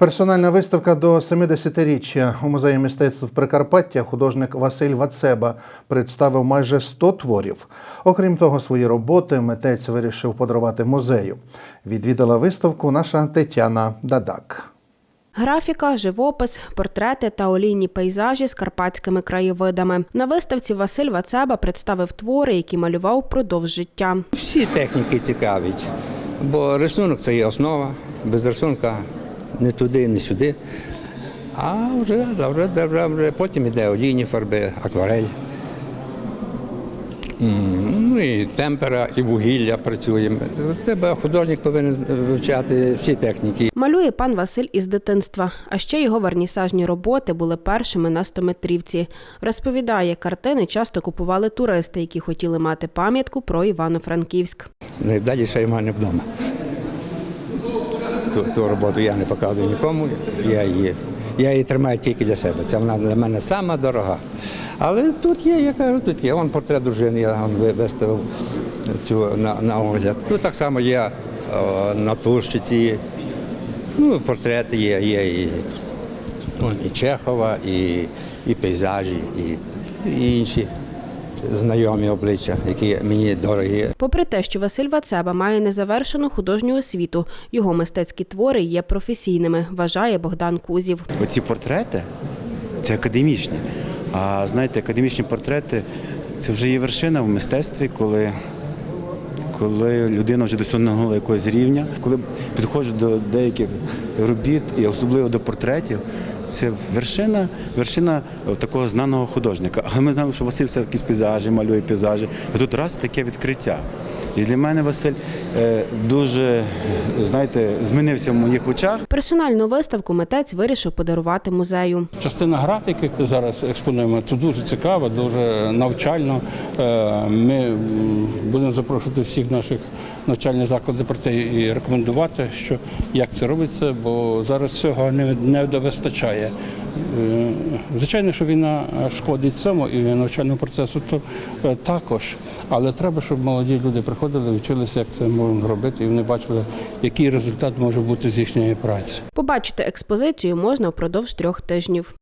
Персональна виставка до 70-річчя у музеї мистецтв Прикарпаття художник Василь Вацеба представив майже 100 творів. Окрім того, свої роботи митець вирішив подарувати музею. Відвідала виставку наша Тетяна Дадак. Графіка, живопис, портрети та олійні пейзажі з карпатськими краєвидами. На виставці Василь Вацеба представив твори, які малював впродовж життя. Всі техніки цікавить, бо рисунок це є основа, без рисунка не туди, не сюди. А вже, вже, вже, вже потім йде олійні фарби, акварель. Ну і темпера, і вугілля працюємо. Тебе художник повинен вивчати всі техніки. Малює пан Василь із дитинства, а ще його вернісажні роботи були першими на стометрівці. Розповідає, картини часто купували туристи, які хотіли мати пам'ятку про Івано-Франківськ. Найвдаліше в мене вдома. Ту, ту роботу я не показую нікому, я її, я її тримаю тільки для себе. Це вона для мене сама дорога. Але тут є, я кажу, тут є. Вон портрет дружини, я виставив цю на, на огляд. Тут так само є о, натурщиці, ну, портрети є, є і, ну, і Чехова, і, і пейзажі, і, і інші знайомі обличчя, які мені дорогі. Попри те, що Василь Вацеба має незавершену художню освіту, його мистецькі твори є професійними, вважає Богдан Кузів. Оці портрети це академічні. А знаєте, академічні портрети це вже є вершина в мистецтві, коли, коли людина вже досягнула якогось рівня. Коли підходжу до деяких робіт, і особливо до портретів, це вершина, вершина такого знаного художника. Але ми знали, що Василь все якісь пейзажі, малює пейзажі. І тут раз таке відкриття. І для мене Василь е, дуже, знаєте, змінився в моїх очах. Персональну виставку митець вирішив подарувати музею. Частина графіки зараз експонуємо. Це дуже цікаво, дуже навчально. Е, Ми будемо запрошувати всіх наших навчальних закладів про те і рекомендувати, що як це робиться, бо зараз цього не, не вистачає. Звичайно, що війна шкодить цьому і навчальному процесу то е, також. Але треба, щоб молоді люди приходили, вчилися, як це можна робити, і вони бачили, який результат може бути з їхньої праці. Побачити експозицію можна впродовж трьох тижнів.